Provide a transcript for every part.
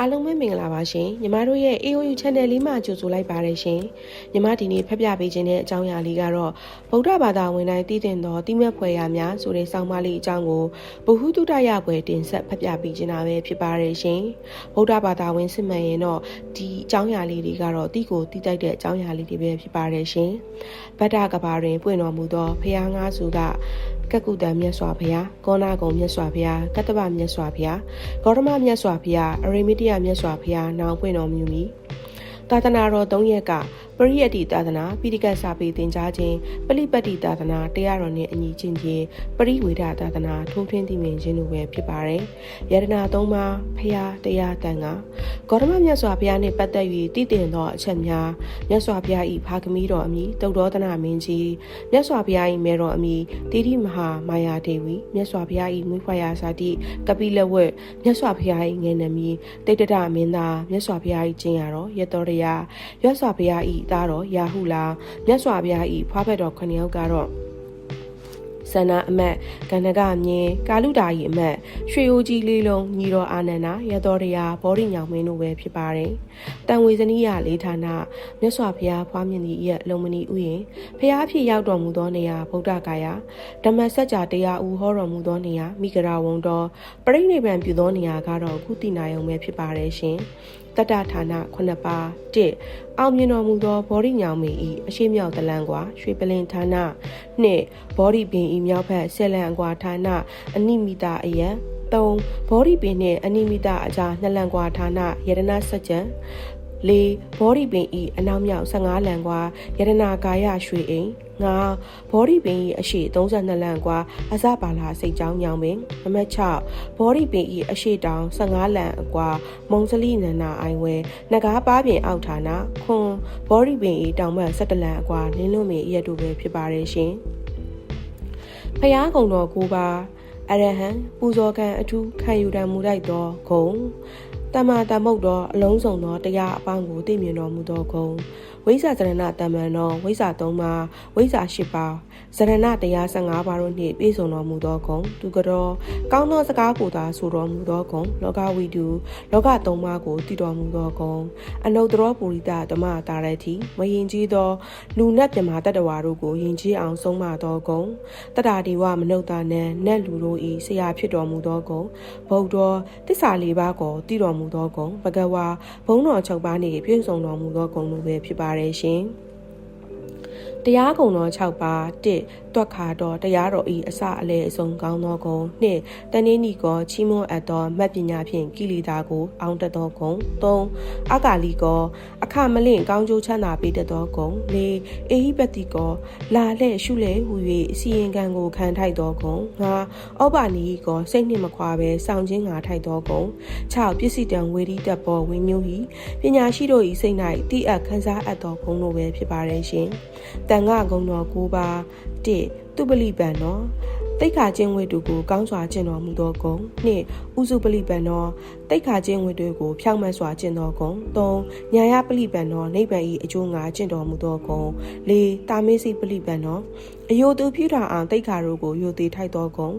အားလုံးပဲမင်္ဂလာပါရှင်ညီမတို့ရဲ့ AOU Channel လေးမှာကြိုဆိုလိုက်ပါတယ်ရှင်ညီမဒီနေ့ဖတ်ပြပေးခြင်းတဲ့အကြောင်းအရာလေးကတော့ဗုဒ္ဓဘာသာဝင်တိုင်းတည်တင်သောတိမက်ဖွယ်ရာများဆိုတဲ့ဆောင်းပါးလေးအကြောင်းကိုဗဟုသုတရပွဲတင်ဆက်ဖတ်ပြပေးခြင်းတာပဲဖြစ်ပါတယ်ရှင်ဗုဒ္ဓဘာသာဝင်စစ်မှန်ရင်တော့ဒီအကြောင်းအရာလေးတွေကတော့တိကိုတိတိုက်တဲ့အကြောင်းအရာလေးတွေပဲဖြစ်ပါတယ်ရှင်ဗဒ္ဒကဘာတွင်ပွင့်တော်မူသောဖျားငါးစုက ကကုတံမြတ်စွာဘုရားကောနာကုံမြတ်စွာဘုရားကတ္တဗမြတ်စွာဘုရားဂေါတမမြတ်စွာဘုရားအရိမိတယမြတ်စွာဘုရားနောင်ပွင့်တော်မူမည်သာသနာတော်၃ရက်က ပရိယတ္တိသာသနာပိဋကတ်စာပေသင်ကြားခြင်းပလိပတ်တိသာသနာတရားတော်နှင့်အညီချင်းချင်းပရိဝေဒသာသနာထုံးထွင်းသိမြင်ခြင်းတို့ပဲဖြစ်ပါတယ်။ယရနာသုံးပါးဖရာတရားတန်ကဂေါတမမြတ်စွာဘုရားနှင့်ပတ်သက်၍တည်တင်သောအချက်များမြတ်စွာဘုရား၏ဖာကမီးတော်အမိတုတ်တော်သနာမင်းကြီးမြတ်စွာဘုရား၏မေတော်အမိတိတိမဟာမာယာဒေဝီမြတ်စွာဘုရား၏မွေးဖွားရာဇာတိကပိလဝက်မြတ်စွာဘုရား၏ငယ်နမီတိတ်တရမင်းသားမြတ်စွာဘုရား၏ကျင့်ရတော်ရတော်တရားမြတ်စွာဘုရား၏သားတော်ယာဟုလာမြတ်စွာဘုရား၏ဖွားဖက်တော်ခဏယောက်ကတော့ ဆန္ဒအမတ်ကန္နကမြင်းကာလူတာကြီးအမတ်ရွှေအိုကြီးလေးလုံးညီတော်အာနန္ဒာရတော်တရားဘောဓိညောင်မင်းတို့ပဲဖြစ်ပါတယ်။တန်ဝေဇနီးရလေးဌာနမြတ်စွာဘုရားဖွားမြင့်သည့်ရဲ့လုံမဏီဥယျာဉ်ဖျားဖြစ်ရောက်တော်မူသောနေရာဗုဒ္ဓဂါယာဓမ္မစကြာတရားဦးဟောတော်မူသောနေရာမိဂရာဝံတော်ပြိဋိဘံပြုသောနေရာကတော့ခုတိနာယုံပဲဖြစ်ပါတယ်ရှင်။တတဌာန9ပါး1အောင်မြင်တော်မူသောဘောဓိညောင်မီဤအရှိမြောက်တလန်ကွာရွှေပလင်ဌာန2ဘောဓိပင်ဤမြောက်ဘက်ဆက်လန်ကွာဌာနအနိမိတာအယံ3ဘောဓိပင်နှင့်အနိမိတာအကြားနှစ်လန်ကွာဌာနယရဏစัจ jant ၄ဘောဓိပင်ဤအနောက်မြောက်15လန်ကွာယရနာကာယရွှေအိမ်ငါဘောဓိပင်ဤအရှိ32လန်ကွာအစပါလာစိတ်ကြောင်းညောင်ပင်နံပါတ်6ဘောဓိပင်ဤအရှိတောင်15လန်အကွာမုံစလိနန္နာအိုင်ဝဲနဂါးပါပြင်အောက်ဌာနခွန်ဘောဓိပင်ဤတောင်ဘက်17လန်အကွာလင်းလွန်မီရက်တို့ပဲဖြစ်ပါတယ်ရှင် ဖျားကုံတော်ကိုပါအရဟံပူဇော်ကံအထူးခံယူတံမူလိုက်သောဂုံ တမတမုတ်သောအလုံးစုံသောတရားအပေါင်းကိုသိမြင်တော်မူသောဂုံဝိဇာဇရဏတမန်တော်ဝိဇာ၃ပါးဝိဇာ၈ပါးဇရဏတရား15ပါးတို့နှင့်ပြည့်စုံတော်မူသောဂုံသူကတော့ကောင်းသောစကားကိုသာဆိုတော်မူသောဂုံလောကဝိတုလောကသုံးပါးကိုတည်တော်မူသောဂုံအနုတ္တရောပုရိသဓမ္မတာရတိမယင်ကြီးသောလူနတ်မြမာတတ္တဝါတို့ကိုယင်ကြီးအောင်ဆုံးမသောဂုံတတ္တာဒီဝမနုဿာနံနတ်လူတို့၏ဆရာဖြစ်တော်မူသောဂုံဗုဒ္ဓတစ္ဆာလေးပါးကိုတည်တော်မူသောဂုံဘဂဝါဘုံတော်၆ပါးနှင့်ပြည့်စုံတော်မူသောဂုံတို့ပဲဖြစ်ပါတယ်ရှင်တရားကုံတော်6ပါး1 တွက်ခါတော်တရားတော်ဤအစအလဲအဆုံးကောင်းသောဂုံနှင့်တနည်းနီကောချီးမွမ်းအပ်သောမတ်ပညာဖြင့်ကိလေသာကို အောင်းတတ်သောဂုံ၃အကာလီကောအခမလင့်ကောင်းကျိုးချမ်းသာပေးတတ်သောဂုံ၄အေဟိပတိကောလာလှဲ့ရှုလဲဟူ၍အစီရင်ခံကိုခံထိုက်သောဂုံ၅ဩဘာနီကောစိတ်နှင့်မခွာဘဲစောင့်ခြင်းငါထိုက်သောဂုံ၆ပစ္စည်းတံဝေဒီတက်ပေါ်ဝင်းမျိုးဟီပညာရှိတို့ဤစိတ်၌တိအပ်ခန်းစားအပ်သောဂုံတို့ပဲဖြစ်ပါတယ်ရှင်တန်ခဂုံတော်၉ပါး1သူပလိပံတော်တိတ်ခါချင်းဝိတုကိုကောင်းစွာကျင့်တော်မူသောဂုံနှစ်ဥစုပလိပံတော် တိတ်ခါချင်းဝိတုကိုဖြောင့်မတ်စွာကျင့်တော်ဂုံသုံးညာယပလိပံတော်နိဗ္ဗာန်၏အကျိုးငါကျင့်တော်မူသောဂုံလေးတာမေးစိပလိပံတော်အယိုသူပြုတာအောင်တိတ်ခါတို့ကိုယိုသေးထိုက်သောဂုံ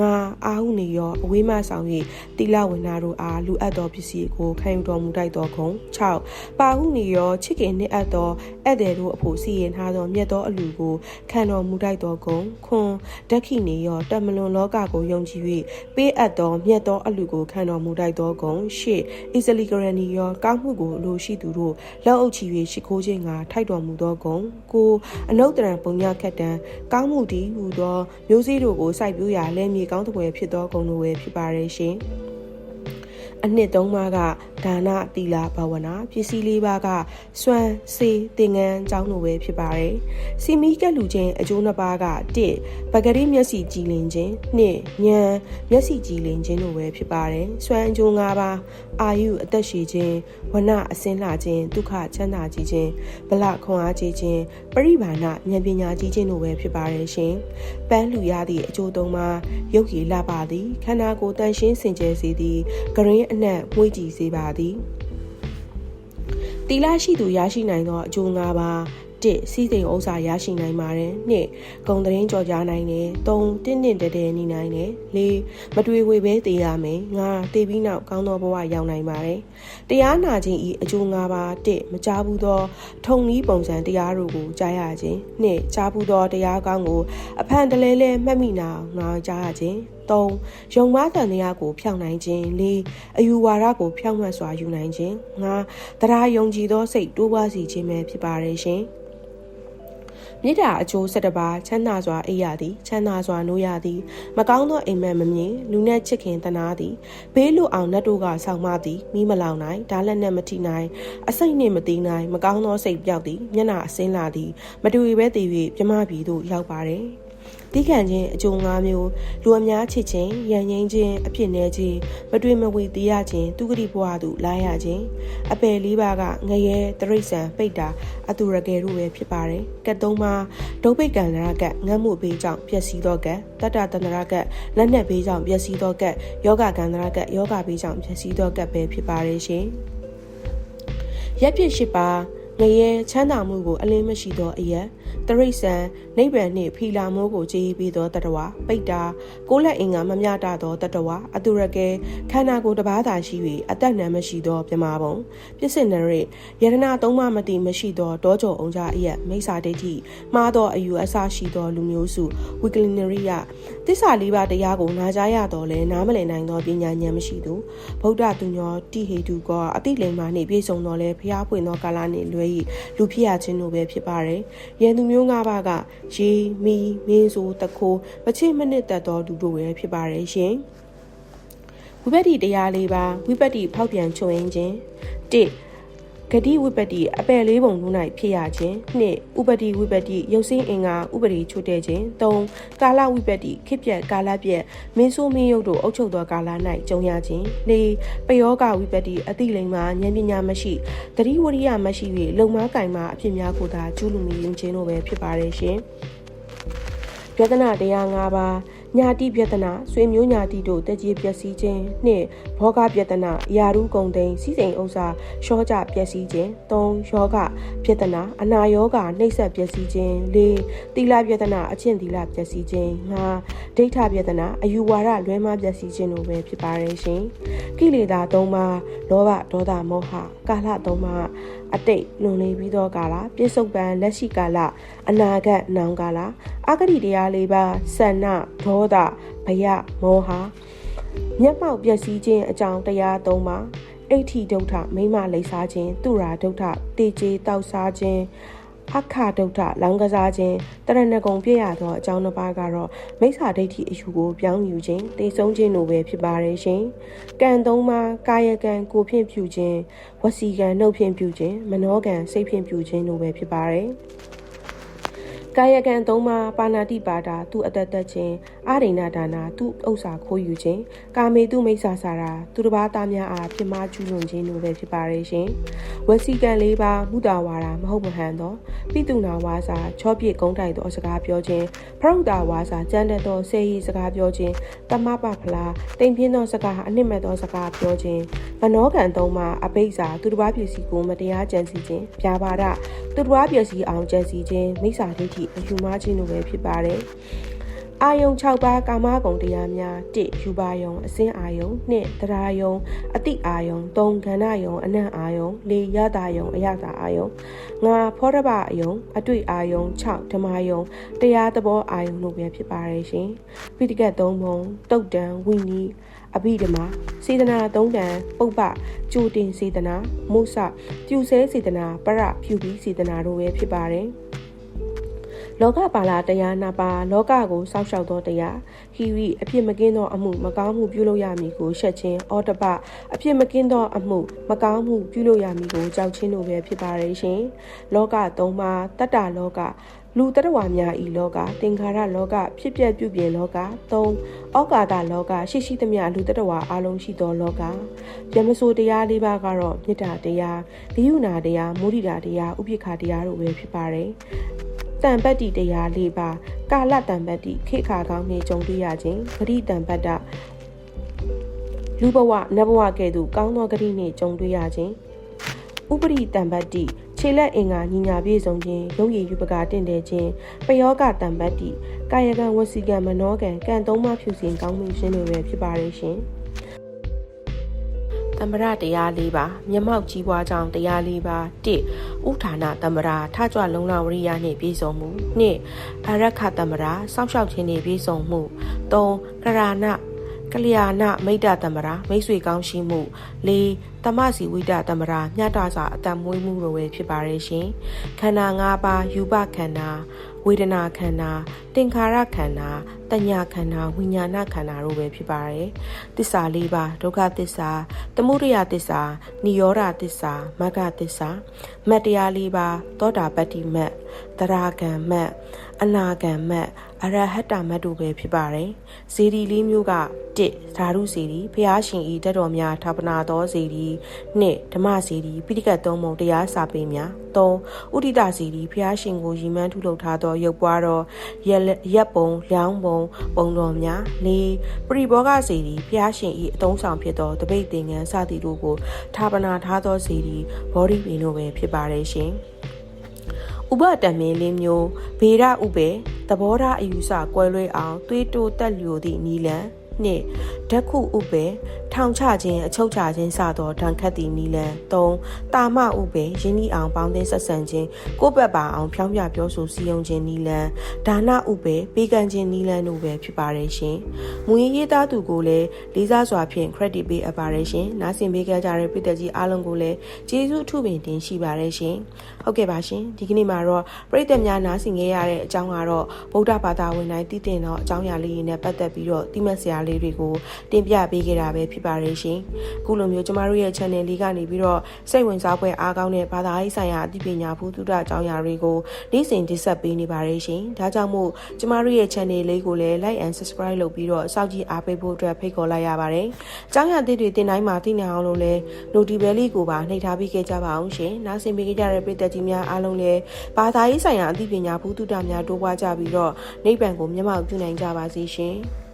ငါအာဟုနေရောအဝေးမှဆောင်၍တိလဝိနာတို့အားလူအပ်သောပစ္စည်းကိုခံယူတော်မူတိုက်သောဂုံ6ပါဟုနေရောချစ်ခင်နှစ်အပ်သောဧည့်သည်တို့အဖို့စီရင်ထားသောမြတ်သောအလူကိုခံတော်မူတိုက်သောဂုံခွန်ဒက္ခိနေရောတမလွန်လောကကိုယုံကြည်၍ပေးအပ်သောမြတ်သောအလူကိုခံတော်မူတိုက်သောဂုံရှေ့အစ္စလီဂရနီရောကောင်းမှုကိုလိုရှိသူတို့လက်အုပ်ချီ၍ရှိခိုးခြင်းကထိုက်တော်မူသောဂုံကိုအနုတ္တရံပုံညခတ်တံကောင်းမှုတည်ဟူသောမျိုးစေ့တို့ကိုစိုက်ပျိုးရာလဲမြေကောင်းတပွဲဖြစ်သောဂုံတို့ပဲဖြစ်ပါရဲ့ရှင် အနှစ်သုံးပါးကဒါနသီလဘာဝနာပစ္စည်းလေးပါးကစွမ်းစေသင်္ကန်းအကြောင်းလိုပဲဖြစ်ပါတယ်။စီမီကက်လူချင်းအကျိုးနှစ်ပါးက1ပဂရိမျက်စိကြည်လင်ခြင်း2ဉာဏ်မျက်စိကြည်လင်ခြင်းလိုပဲဖြစ်ပါတယ်။စွမ်းအကျိုး၅ပါးအာယုအသက်ရှည်ခြင်းဝနအစင်းလှခြင်းဒုက္ခချမ်းသာကြီးခြင်းဗလခွန်အားကြီးခြင်းပရိဘာဏဉာဏ်ပညာကြီးခြင်းလိုပဲဖြစ်ပါတယ်ရှင်။ပန်းလူရသည့်အကျိုးသုံးပါးရုပ်ရည်လှပသည်ခန္ဓာကိုယ်တန်ရှင်းစင်ကြယ်စေသည်ဂရင်းအနှံ့မွေးကြည်စေပါသည်တီလာရှိသူရရှိနိုင်သောအကျိုး၅ပါး1စီးစိမ်ဥစ္စာရရှိနိုင်ပါတယ်2ဂုံသတင်းကြော်ကြားနိုင်တယ်3တင်းတင်းတဲတဲနေနိုင်တယ်4မတွေ့ဝေပဲတည်ရမယ်5တည်ပြီးနောက်ကောင်းသောဘဝရောက်နိုင်ပါတယ်တရားနာခြင်းဤအကျိုး၅ပါး1မကြားဘူးသော ထုံနည်းပုံစံတရားတို့ကိုကြားရခြင်း2ကြားဘူးသောတရားကောင်းကိုအဖန်တလဲလဲမှတ်မိနာအောင်ကြားရခြင်း 3ယုံမတန်တရားကိုဖျောက်နိုင်ခြင်း4အယူဝါဒကိုဖျောက်မှတ်စွာယူနိုင်ခြင်း5တရားယုံကြည်သောစိတ်တိုးပွားစေခြင်းပဲဖြစ်ပါရဲ့ရှင်မြစ်တာအကျိုး၁၁ပါးချမ်းသာစွာအိပ်ရသည်ချမ်းသာစွာနိုးရသည်မကောင်းသောအိမ်မက်မမြင်လူနဲ့ချစ်ခင်တနာသည်ဘေးလူအောင်နတ်တို့ကဆောင်းမသည်မိမလောင်နိုင်ဓာလက်နဲ့မထိနိုင်အစိတ်နှင့်မသိနိုင်မကောင်းသောစိတ်ပြောက်သည်မျက်နှာအစင်းလာသည်မတွေ့ပဲတည်၍ပြမပြည်သို့ရောက်ပါတယ် တိခံခြင်းအကျိုး၅မျိုးလူအများချစ်ခြင်းရန်ငိမ့်ခြင်းအဖြစ်နေခြင်းမတွေ့မဝေသေးရခြင်းသူဂတိဘဝသို့လာရခြင်းအပယ်လေးပါးကငရဲတရိษံပိတ်တာအတူရကယ်တို့ပဲဖြစ်ပါတယ်ကတ်သုံးပါးဒုပိတ်ကံရကတ်ငတ်မှုဘေးကြောင့်ပျက်စီးသောကတ်တတ္တတန္တရကတ်လက်နက်ဘေးကြောင့်ပျက်စီးသောကတ်ယောဂကန္တရကတ်ယောဂဘေးကြောင့်ပျက်စီးသောကတ်ပဲဖြစ်ပါတယ်ရှင်ရက်ပြစ်ရှိပါ ငရဲချမ်းသာမှုကိုအလင်းမရှိသောအရက်တရိษံနိဗ္ဗာန်နှင့်ဖီလာမိုးကိုကြည်ပြီးသောတတဝါပိတ္တာကိုလက်အင်္ဂါမမျှတသောတတဝါအတုရကဲခန္ဓာကိုယ်တစ်ပါးသာရှိ၍အသက်နံမရှိသောပြမပုံပြစ်စင်နရိယရနာသုံးပါးမတိမရှိသောတောကြောအောင်ကြအရက်မိစ္ဆာဒိဋ္ဌိမှားသောအယူအဆရှိသောလူမျိုးစုဝီကလင်နရိယတစ္ဆာလေးပါးတရားကိုနာကြားရတော့လဲနားမလည်နိုင်သောပညာဉာဏ်မရှိသူဗုဒ္ဓသူညောတိဟေတုကအတိလိမ္မာနှင့်ပြည့်စုံတော်လဲဖျားပွင့်သောကာလနှင့်လွဲ၏လူဖြစ်ရခြင်းတို့ပဲဖြစ်ပါတယ်။ယန္သူမျိုး၅ပါးကရေမီမင်းဆိုတခိုးမချစ်မနစ်သက်သောသူတို့ပဲဖြစ်ပါတယ်ရှင်။ဝိပတ္တိတရားလေးပါဝိပတ္တိဖောက်ပြန်ချုံရင်းခြင်း၁ ဂတိဝိပတ္တိအပယ်လေးပုံလုံး၌ဖြစ်ရခြင်းနှစ်ဥပတိဝိပတ္တိရုပ်စင်းအင်္ဂါဥပတိချို့တဲ့ခြင်းသုံးကာလဝိပတ္တိခစ်ပြက်ကာလပြက်မင်းဆိုးမင်းရုပ်တို့အုပ်ချုပ်သောကာလ၌ကြုံရခြင်းလေးပယောဂဝိပတ္တိအတိလိမ္မာဉာဏ်ပညာမရှိတတိဝရိယမရှိ၍လုံမားကင်မာအဖြစ်များကိုသာကျူးလွန်မိရင်ခြင်းတို့ပဲဖြစ်ပါတယ်ရှင်ပြဒနာတရား၅ပါး ညာတိပြဒနာဆွေမျိုးညာတိတို့တကြီးပျက်စီးခြင်းနှင့်ဘောဂပြဒနာယာရုကုံသိန်းစီစိန်ဥစ္စာရှောကြပျက်စီးခြင်း၃ယောဂပြဒနာအနာယောဂနှိပ်ဆက်ပျက်စီးခြင်း၄တိလပြဒနာအချင်းတိလပျက်စီးခြင်း၅ဒိဋ္ဌပြဒနာအယူဝါဒလွဲမှားပျက်စီးခြင်းတို့ပဲဖြစ်ပါတယ်ရှင်ကိလေသာ၃ပါးလောဘဒေါသမောဟကာလ၃ပါးအတိတ်လွန်နေပြီးသောကာလပြစ္ဆုတ်ပံလက်ရှိကာလအနာဂတ်နောင်ကာလ အဂတိတရားလေးပါဆန္နဒေါသဘယမောဟမျက်မှောက်ပျက်စီးခြင်းအကြောင်းတရား၃ပါးအဋ္ဌိဒုဋ္ဌမိမလိပ်စားခြင်းသူရာဒုဋ္ဌတေကျေတောက်စားခြင်းအခဒုဋ္ဌလောင်းကစားခြင်းတရဏဂုံပြည့်ရသောအကြောင်းတစ်ပါးကတော့မိစ္ဆာဒိဋ္ဌိအယူကိုပြောင်းယူခြင်းတိတ်ဆုံးခြင်းတို့ပဲဖြစ်ပါတယ်ရှင်။ကံသုံးပါးကာယကံကိုဖြင့်ပြုခြင်းဝစီကံနှုတ်ဖြင့်ပြုခြင်းမနောကံစိတ်ဖြင့်ပြုခြင်းတို့ပဲဖြစ်ပါတယ်။ ကာယကံသုံးပါးပါဏာတိပါဒာသူအတတ်သက်ခြင်း အာရိဏဒါနာသူဥစ္စာခိုးယူခြင်းကာမေသူမိစ္ဆာစာရာသူတစ်ပါးသားများအားပြမကျူးလွန်ခြင်းတို့ပဲဖြစ်ပါရဲ့ရှင်ဝစီကံလေးပါမုတာဝါဒမဟုတ်မဟန်သောပိတုနာဝါစာချောပြည့်ကုန်းတိုက်သောစကားပြောခြင်းဖရုဒ္ဓဝါစာကြမ်းတတ်သောစေရီစကားပြောခြင်းတမပဖလားတိမ်ပြင်းသောစကားအနှစ်မဲ့သောစကားပြောခြင်းမနောကံသုံးပါအဘိဇာသူတစ်ပါးပြည်စီကိုမတရားကြံစည်ခြင်းပြာပါဒသူတစ်ပါးပြည်စီအောင်ကြံစည်ခြင်းမိစ္ဆာဒိဋ္ဌိအယူမှားခြင်းတို့ပဲဖြစ်ပါတယ်။ အာယုံ6ပါးကာမဂုဏ်တရားများ1ယူပါယုံအစင်းအာယုံ2တရားယုံအတိအာယုံ3ကဏယုံအနံ့အာယုံ4ရတာယုံအရတာအာယုံ5ဖောရဘအာယုံအတွေ့အာယုံ6ဓမ္မယုံတရားသဘောအာယုံတို့ပဲဖြစ်ပါတယ်ရှင်။ပိဋကတ်3ပုံတုတ်တံဝိနည်းအဘိဓမ္မာစေတနာသုံးတန်ပုပ္ပကြိုတင်စေတနာမုစပြူဆဲစေတနာပရဖြူပြီးစေတနာတို့ပဲဖြစ်ပါတယ်။ လောကပါလာတရားနာပါလောကကိုစောက်ရှောက်သောတရားဟီရီအဖြစ်မကင်းသောအမှုမကောင်းမှုပြုလုပ်ရမည်ကိုရှက်ခြင်းအောတပအဖြစ်မကင်းသောအမှုမကောင်းမှုပြုလုပ်ရမည်ကိုကြောက်ခြင်းတို့ပဲဖြစ်ပါရဲ့ရှင်လောကသုံးပါးတတ္တလောကလူတရဝများဤလောကသင်္ခါရလောကဖြစ်ပျက်ပြုပြင်လောက3ဩကာသလောကရှိရှိသမျှလူတရဝအလုံးရှိသောလောကယမဆိုတရားလေးပါးကတော့မေတ္တာတရားလိယုနာတရားမုဒိတာတရားဥပိ္ပခာတရားတို့ပဲဖြစ်ပါတယ် တံပတ်တိတရား၄ပါးကာလတံပတ်တိခေခါကောင်းနှင့်ကြုံတွေ့ရခြင်းဂရိတံပတ်တလူဘဝနတ်ဘဝကဲ့သို့ကောင်းသောဂရိနှင့်ကြုံတွေ့ရခြင်းဥပရိတံပတ်တိခြေလက်အင်္ဂါညီညာပြည့်စုံခြင်းရုပ်ရည်ယူပကာတင့်တယ်ခြင်းပယောဂတံပတ်တိကာယကံဝစီကံမနောကံကံသုံးပါးဖြူစင်ကောင်းမှုရှင်တွေပဲဖြစ်ပါတယ်ရှင် တမရတရား၄ပါးမျက်မှောက်ကြီးပွားကြောင်းတရား၄ပါး၁ဥထာဏတမရာထကြွလုံလဝရိယနှင့်ပြည့်စုံမှု၂အရခတမရာစောင့်ရှောက်ခြင်းနှင့်ပြည့်စုံမှု၃ကရဏကလျာဏမိတ်တတမရာမိတ်ဆွေကောင်းရှိမှု၄ တမစီဝိတတမရာမြတ်တာစာအတံမွေးမှုလိုပဲဖြစ်ပါရဲ့ရှင်ခန္ဓာ၅ပါးယူပခန္ဓာဝေဒနာခန္ဓာသင်္ခါရခန္ဓာတညာခန္ဓာဝိညာဏခန္ဓာတို့ပဲဖြစ်ပါတယ်တစ္ဆာ၄ပါးဒုက္ခသစ္စာသမုဒယသစ္စာនិရောဓသစ္စာမဂ္ဂသစ္စာမတ္တရား၄ပါးသောတာပတ္တိမတ်တရာဂံမတ်အနာဂံမတ် အရဟတ္တမတ်တို့ပဲဖြစ်ပါတယ်ဇေဒီလေးမျိုးက1ဓာရုဇေဒီဖျားရှင်ဤတတ်တော်များဌာပနာတော်ဇေဒီ2ဓမ္မဇေဒီပိဋကတ်သုံးပုံတရားစာပေများ3ဥဒိတဇေဒီဖျားရှင်ကိုရည်မှန်းထုလုပ်ထားသောရုပ်ပွားတော်ရက်ပုံလျောင်းပုံပုံတော်များ၄ပရိဘောဂဇေဒီဖျားရှင်ဤအတုံးဆောင်ဖြစ်သောတပိတ်သင်္ကန်းစသည်တို့ကိုဌာပနာထားသောဇေဒီဘောဓိပင်တို့ပဲဖြစ်ပါတယ်ရှင်ဥပတမင်းလေးမျိုးဘေရဥပေ သဘောထားအယူဆကွဲလွဲအောင်သွေးတိုးတက်လျိုသည့်နီလန်နှင့်ဓက္ခုဥပေထောင်ချခြင်းအချုပ်ချခြင်းစသောဒဏ်ခတ်သည့်နီလန်၃တာမဥပေရင်းနှီးအောင်ပေါင်းသင်းဆက်ဆံခြင်းကိုယ့်ဘက်ပါအောင်ဖြောင်းပြပြောဆိုစည်းရုံးခြင်းနီလန်ဒါနဥပေပေးကမ်းခြင်းနီလန်တို့ပဲဖြစ်ပါတယ်ရှင်မူရင်းရေးသားသူကိုလည်းလေးစားစွာဖြင့် credit ပေးအပ်ပါတယ်ရှင်နားဆင်ပေးကြကြတဲ့ပြည်သက်ကြီးအားလုံးကိုလည်းကျေးဇူးအထူးပင်တင်ရှိပါတယ်ရှင်ဟုတ်ကဲ့ပါရှင်ဒီကနေ့မှာတော့ပြည်သက်များနားဆင်ခဲ့ရတဲ့အကြောင်းကတော့ဗုဒ္ဓဘာသာဝင်တိုင်းတည်တင်သောအကြောင်းအရာလေးတွေနဲ့ပတ်သက်ပြီးတော့တိမတ်စရာလေးတွေကိုတင်ပြပေးခဲ့တာပဲဖြစ်ပါတယ်ရှင်။အခုလိုမျိုးကျမတို့ရဲ့ channel လေးကနေပြီးတော့စိတ်ဝင်စားဖွယ်အားကောင်းတဲ့ဘာသာရေးဆိုင်ရာအသိပညာဘုသူတအကြောင်းအရာတွေကိုနေ့စဉ်တင်ဆက်ပေးနေပါတယ်ရှင်။ဒါကြောင့်မို့ကျမတို့ရဲ့ channel လေးကိုလည်း like and subscribe လုပ်ပြီးတော့စောင့်ကြည့်အားပေးဖို့အတွက်ဖိတ်ခေါ်လိုက်ရပါတယ်။အကြောင်းအရာသစ်တွေတင်တိုင်းမှာသိနိုင်အောင်လို့လည်း notification လေးကိုပါနှိပ်ထားပေးခဲ့ကြပါအောင်ရှင်။နားဆင်ပေးကြတဲ့ပရိသတ်ကြီးများအားလုံးလည်းဘာသာရေးဆိုင်ရာအသိပညာဘုသူတများတိုးပွားကြပြီးတော့နိဗ္ဗာန်ကိုမျက်မှောက်ပြုနိုင်ကြပါစေရှင်။